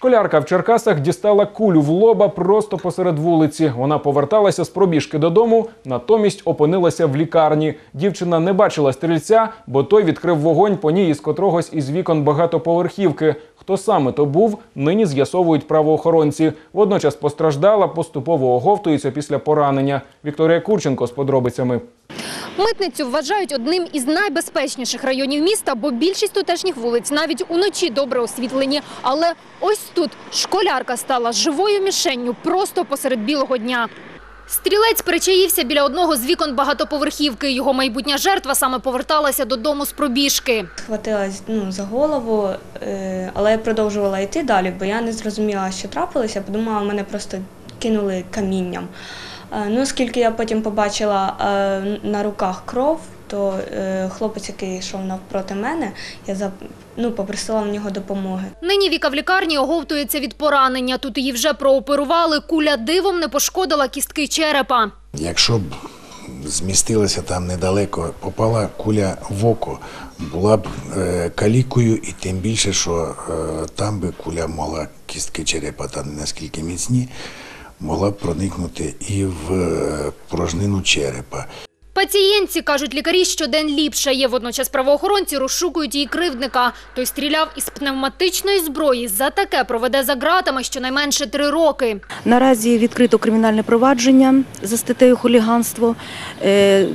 Школярка в Черкасах дістала кулю в лоба просто посеред вулиці. Вона поверталася з пробіжки додому, натомість опинилася в лікарні. Дівчина не бачила стрільця, бо той відкрив вогонь по ній із котрогось із вікон багатоповерхівки. Хто саме то був, нині з'ясовують правоохоронці. Водночас постраждала, поступово оговтується після поранення. Вікторія Курченко з подробицями. Митницю вважають одним із найбезпечніших районів міста, бо більшість тутешніх вулиць навіть уночі добре освітлені. Але ось тут школярка стала живою мішенню просто посеред білого дня. Стрілець причаївся біля одного з вікон багатоповерхівки. Його майбутня жертва саме поверталася додому з пробіжки. Схватилась ну, за голову, е, але я продовжувала йти далі, бо я не зрозуміла, що трапилося. Подумала, мене просто кинули камінням. Е, Ну, оскільки я потім побачила е, на руках кров, то е, хлопець, який йшов навпроти мене, я за- ну, попросила в нього допомоги. Нині Віка в лікарні оговтується від поранення. Тут її вже прооперували. Куля дивом не пошкодила кістки черепа. Якщо б змістилася там недалеко, попала куля в око, була б е, калікою, і тим більше, що е, там би куля могла кістки черепа там наскільки міцні, могла проникнути і в е, порожнину черепа. Пацієнтці, кажуть лікарі, щодень ліпше є. Водночас правоохоронці розшукують її кривдника. Той стріляв із пневматичної зброї. За таке проведе за ґратами щонайменше три роки. Наразі відкрито кримінальне провадження за статтею хуліганство. Е,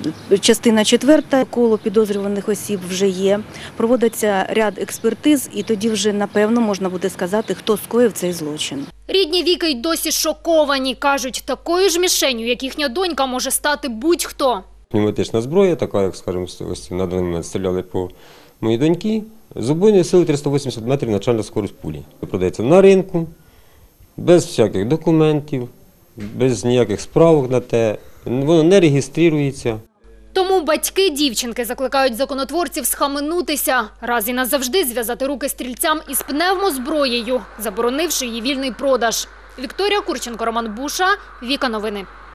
Частина четверта коло підозрюваних осіб вже є. Проводиться ряд експертиз, і тоді вже напевно можна буде сказати, хто скоїв цей злочин. Рідні Віки й досі шоковані. Кажуть, такою ж мішенью, як їхня донька, може стати будь-хто. Пневматична зброя, така, як скажімо, ось на даний момент стріляли по моїй доньки. З убойної сили 380 метрів начальна скорість пулі. Продається на ринку, без всяких документів, без ніяких справок на те. Воно не реєструється. Тому батьки дівчинки закликають законотворців схаменутися, раз і назавжди зв'язати руки стрільцям із пневмозброєю, заборонивши її вільний продаж. Вікторія Курченко, Роман Буша, Віка Новини.